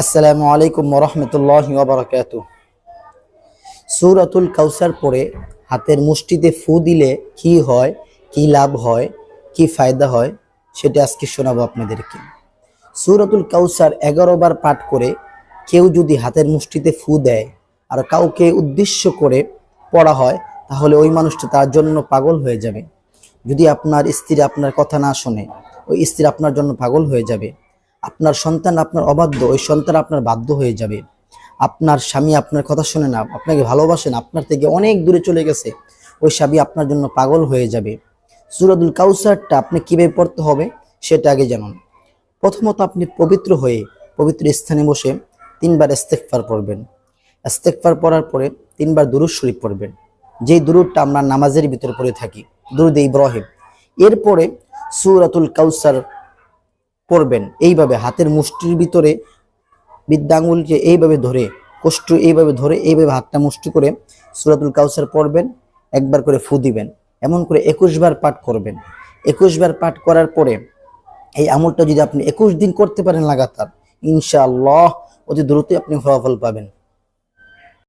আসসালামু আলাইকুম রহমতুল্লাহ বারকাত সুরাতুল কাউসার পরে হাতের মুষ্টিতে ফু দিলে কি হয়, কি লাভ হয়, কি ফায়দা হয়, সেটা আজকে শোনাবো আপনাদেরকে। সুরাতুল কাউসার এগারো বার পাঠ করে কেউ যদি হাতের মুষ্টিতে ফু দেয় আর কাউকে উদ্দেশ্য করে পড়া হয়, তাহলে ওই মানুষটা তার জন্য পাগল হয়ে যাবে। যদি আপনার স্ত্রী আপনার কথা না শোনে, ওই স্ত্রী আপনার জন্য পাগল হয়ে যাবে। আপনার সন্তান আপনার অবাধ্য, ওই সন্তান আপনার বাধ্য হয়ে যাবে। আপনার স্বামী আপনার কথা শোনে না, আপনাকে ভালোবাসেন আপনার থেকে অনেক দূরে চলে গেছে, ওই স্বামী আপনার জন্য পাগল হয়ে যাবে। সুরাদুল কাউসারটা আপনি কীভাবে পড়তে হবে সেটা আগে জানুন। প্রথমত আপনি পবিত্র হয়ে পবিত্র স্থানে বসে তিনবার ইস্তেকফার পড়বেন। ইস্তেকফার পড়ার পরে তিনবার দুরুদ শরীফ পড়বেন। যেই দুরুদটা আমরা নামাজের ভিতরে পড়ে থাকি, দুরুদ ইব্রাহিম। এরপরে সুরাতুল কাউসার পড়বেন এইভাবে হাতের মুষ্টির ভিতরে বিদ্যাঙ্গুলকে এইভাবে ধরে, কষ্ট এইভাবে ধরে, এইভাবে হাতটা মুষ্টি করে সুরাতুল কাউসার পড়বেন, একবার করে ফু দিবেন। এমন করে একুশবার পাঠ করবেন। একুশবার পাঠ করার পরে এই আমলটা যদি আপনি একুশ দিন করতে পারেন লাগাতার, ইনশাআল্লাহ অতি দ্রুতই আপনি ফলাফল পাবেন।